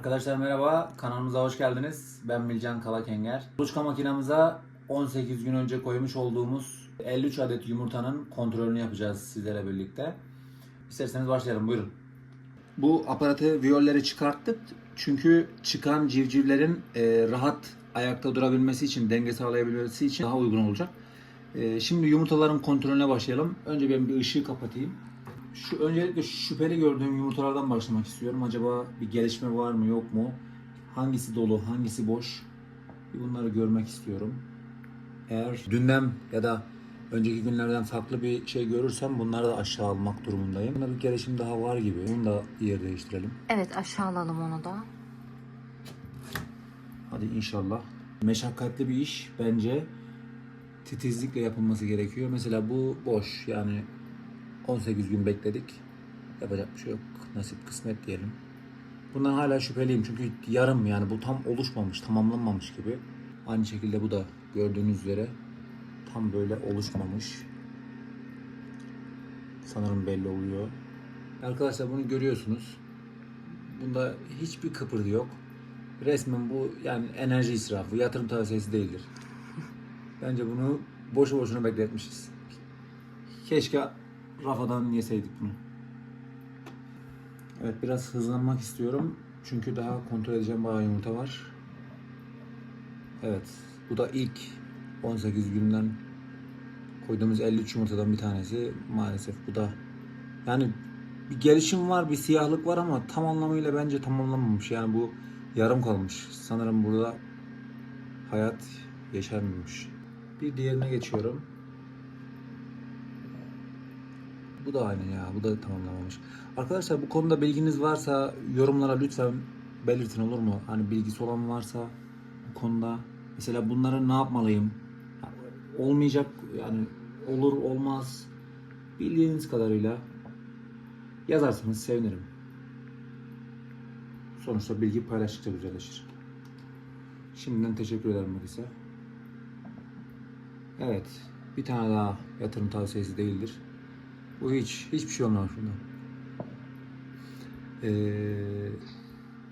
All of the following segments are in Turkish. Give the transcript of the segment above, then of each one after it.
Arkadaşlar merhaba, kanalımıza hoş geldiniz. Ben Milcan Kalakenger. Kuluçka makinamıza 18 gün önce koymuş olduğumuz 53 adet yumurtanın kontrolünü yapacağız sizlerle birlikte. İsterseniz başlayalım, buyurun. Bu aparatı viyolleri çıkarttık. Çünkü çıkan civcivlerin e, rahat ayakta durabilmesi için, denge sağlayabilmesi için daha uygun olacak. E, şimdi yumurtaların kontrolüne başlayalım. Önce ben bir ışığı kapatayım. Şu öncelikle şüpheli gördüğüm yumurtalardan başlamak istiyorum. Acaba bir gelişme var mı yok mu? Hangisi dolu, hangisi boş? Bir bunları görmek istiyorum. Eğer dünden ya da önceki günlerden farklı bir şey görürsem bunları da aşağı almak durumundayım. Bunda bir gelişim daha var gibi. Onu da yer değiştirelim. Evet aşağı alalım onu da. Hadi inşallah. Meşakkatli bir iş bence titizlikle yapılması gerekiyor. Mesela bu boş yani 18 gün bekledik. Yapacak bir şey yok. Nasip kısmet diyelim. Bundan hala şüpheliyim çünkü yarım yani bu tam oluşmamış, tamamlanmamış gibi. Aynı şekilde bu da gördüğünüz üzere tam böyle oluşmamış. Sanırım belli oluyor. Arkadaşlar bunu görüyorsunuz. Bunda hiçbir kıpırdı yok. Resmen bu yani enerji israfı, yatırım tavsiyesi değildir. Bence bunu boşu boşuna bekletmişiz. Keşke rafadan yeseydik bunu. Evet biraz hızlanmak istiyorum. Çünkü daha kontrol edeceğim bayağı yumurta var. Evet bu da ilk 18 günden koyduğumuz 53 yumurtadan bir tanesi. Maalesef bu da yani bir gelişim var, bir siyahlık var ama tam anlamıyla bence tamamlanmamış. Yani bu yarım kalmış. Sanırım burada hayat yaşanmamış. Bir diğerine geçiyorum. Bu da aynı ya. Bu da tamamlamamış. Arkadaşlar bu konuda bilginiz varsa yorumlara lütfen belirtin olur mu? Hani bilgisi olan varsa bu konuda mesela bunları ne yapmalıyım? Olmayacak yani olur olmaz bildiğiniz kadarıyla yazarsanız sevinirim. Sonuçta bilgi paylaştıkça güzelleşir. Şimdiden teşekkür ederim Melisa. Evet. Bir tane daha yatırım tavsiyesi değildir. Bu hiç, hiçbir şey olmaz bundan. Ee,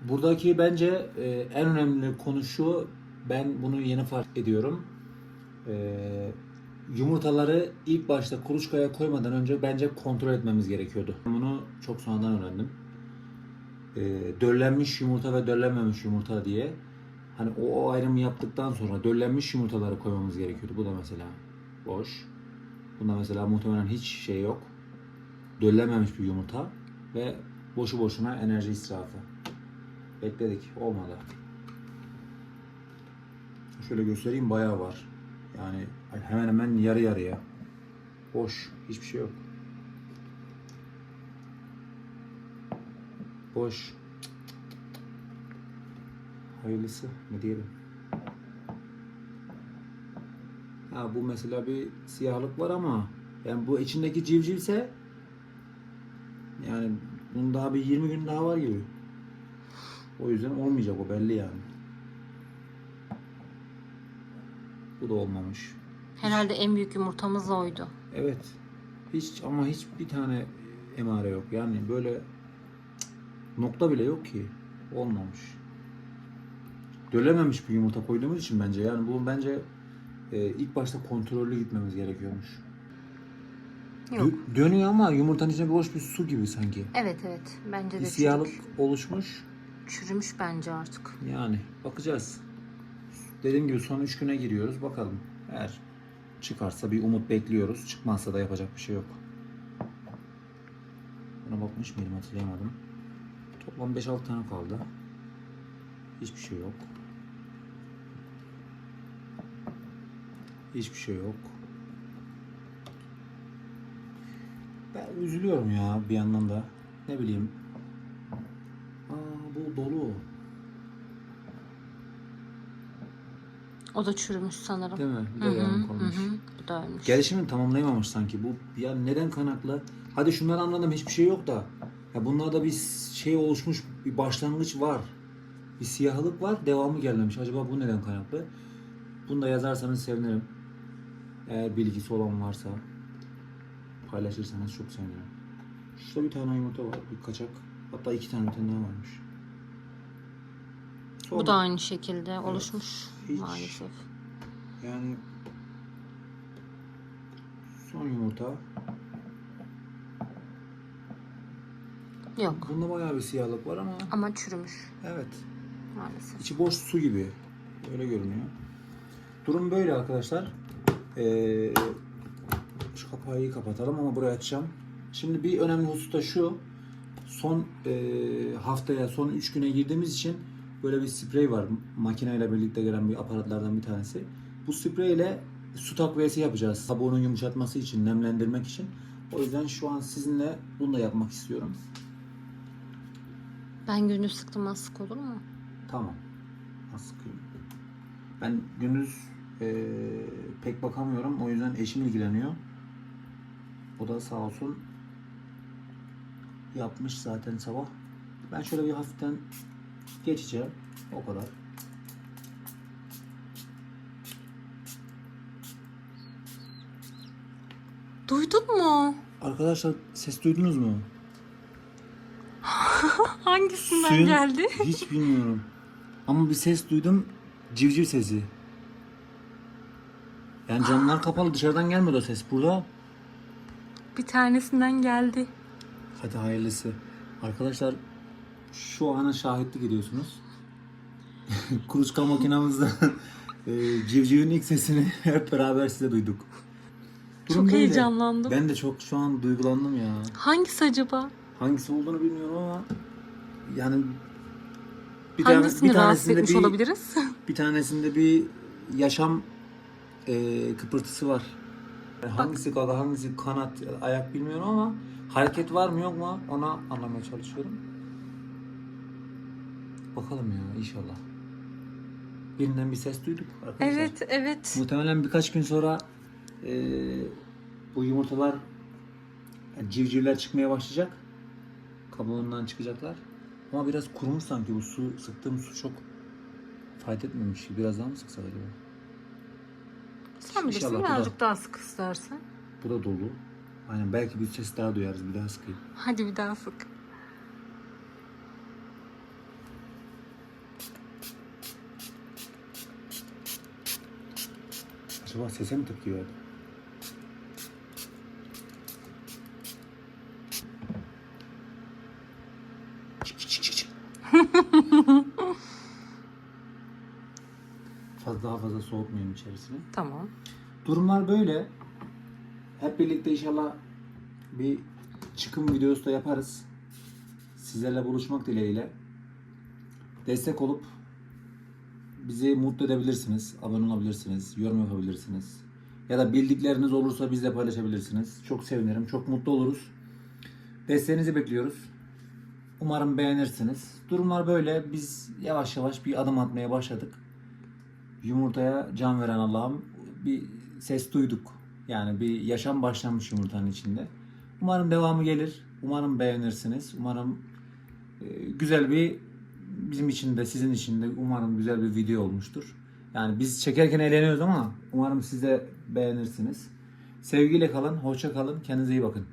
buradaki bence e, en önemli konu şu. Ben bunu yeni fark ediyorum. Ee, yumurtaları ilk başta kuluçkaya koymadan önce bence kontrol etmemiz gerekiyordu. Bunu çok sonradan öğrendim. Ee, döllenmiş yumurta ve döllenmemiş yumurta diye hani o, o ayrımı yaptıktan sonra döllenmiş yumurtaları koymamız gerekiyordu. Bu da mesela boş. Bunda mesela muhtemelen hiç şey yok. Döllenmemiş bir yumurta ve boşu boşuna enerji israfı. Bekledik. Olmadı. Şöyle göstereyim bayağı var. Yani hemen hemen yarı yarıya. Boş. Hiçbir şey yok. Boş. Hayırlısı ne diyelim. Ha bu mesela bir siyahlık var ama yani bu içindeki civcivse daha bir 20 gün daha var gibi. O yüzden olmayacak o belli yani. Bu da olmamış. Herhalde en büyük yumurtamız oydu. Evet. Hiç ama hiç bir tane emare yok. Yani böyle nokta bile yok ki. Olmamış. Dölememiş bir yumurta koyduğumuz için bence yani bu bence e, ilk başta kontrollü gitmemiz gerekiyormuş. Yok. Dö- dönüyor ama yumurtanın içinde boş bir su gibi sanki. Evet evet. Bence Bir de siyahlık çürük. oluşmuş. Çürümüş bence artık. Yani bakacağız. Dediğim gibi son 3 güne giriyoruz. Bakalım. Eğer çıkarsa bir umut bekliyoruz. Çıkmazsa da yapacak bir şey yok. Buna bakmış mıydım hatırlayamadım. Toplam 5-6 tane kaldı. Hiçbir şey yok. Hiçbir şey yok. Ben üzülüyorum ya bir yandan da. Ne bileyim. Aa bu dolu. O da çürümüş sanırım. Değil mi? Bir de hı, yarım hı kalmış. hı. Bu da ölmüş. Gelişimini tamamlayamamış sanki. Bu ya neden kaynaklı? Hadi şunları anladım hiçbir şey yok da. Ya bunlarda bir şey oluşmuş, bir başlangıç var. Bir siyahlık var, devamı gelmemiş. Acaba bu neden kaynaklı? Bunu da yazarsanız sevinirim. Eğer bilgisi olan varsa paylaşırsanız çok sevinirim. Şurada bir tane yumurta var, bir kaçak. Hatta iki tane bir tane daha varmış. Son- Bu da aynı şekilde oluşmuş Hiç- maalesef. Yani son yumurta. Yok Bunda bayağı bir siyahlık var ama ama çürümüş evet. maalesef. İçi boş su gibi. Öyle görünüyor. Durum böyle arkadaşlar. Ee, şu kapağı iyi kapatalım ama burayı açacağım. Şimdi bir önemli husus da şu. Son e, haftaya, son 3 güne girdiğimiz için böyle bir sprey var. Makineyle birlikte gelen bir aparatlardan bir tanesi. Bu sprey ile su takviyesi yapacağız. Kabuğunun yumuşatması için, nemlendirmek için. O yüzden şu an sizinle bunu da yapmak istiyorum. Ben gündüz sıktım az sık olur mu? Tamam. Sıkayım? Ben gündüz eee, pek bakamıyorum. O yüzden eşim ilgileniyor. O da sağ olsun yapmış zaten sabah. Ben şöyle bir hafiften geçeceğim. O kadar. Duydun mu? Arkadaşlar ses duydunuz mu? Hangisinden Suyun- geldi? Hiç bilmiyorum. Ama bir ses duydum. Civciv sesi. Yani camlar kapalı dışarıdan gelmedi o ses. Burada Bir tanesinden geldi. Hadi hayırlısı. Arkadaşlar şu ana şahitlik ediyorsunuz. Kuluçka makinamızda e, civcivin ilk sesini hep beraber size duyduk. Durum Çok böyle. heyecanlandım. Ben de çok şu an duygulandım ya. Hangisi acaba? Hangisi olduğunu bilmiyorum ama yani bir, Hangisini bir rahatsız etmiş bir, olabiliriz? bir tanesinde bir yaşam e, kıpırtısı var. Hangisi gaga, hangisi kanat, ayak bilmiyorum ama hareket var mı yok mu ona anlamaya çalışıyorum. Bakalım ya inşallah. Birinden bir ses duyduk arkadaşlar. evet, evet. Muhtemelen birkaç gün sonra e, bu yumurtalar yani civcivler çıkmaya başlayacak. Kabuğundan çıkacaklar. Ama biraz kurumuş sanki bu su sıktığım su çok fayda etmemiş. Biraz daha mı sıksak acaba? Sen bilirsin İnşallah bu da- birazcık daha sık istersen. Bu da dolu. Aynen belki bir ses daha duyarız bir daha sıkayım. Hadi bir daha sık. Acaba sese mi tepki Fazla daha fazla soğutmayayım içerisini. Tamam. Durumlar böyle. Hep birlikte inşallah bir çıkım videosu da yaparız. Sizlerle buluşmak dileğiyle. Destek olup bizi mutlu edebilirsiniz. Abone olabilirsiniz. Yorum yapabilirsiniz. Ya da bildikleriniz olursa bizle paylaşabilirsiniz. Çok sevinirim. Çok mutlu oluruz. Desteğinizi bekliyoruz. Umarım beğenirsiniz. Durumlar böyle. Biz yavaş yavaş bir adım atmaya başladık. Yumurtaya can veren Allah'ım bir ses duyduk. Yani bir yaşam başlamış yumurtanın içinde. Umarım devamı gelir. Umarım beğenirsiniz. Umarım e, güzel bir bizim için de sizin için de umarım güzel bir video olmuştur. Yani biz çekerken eğleniyoruz ama umarım siz de beğenirsiniz. Sevgiyle kalın, hoşça kalın, kendinize iyi bakın.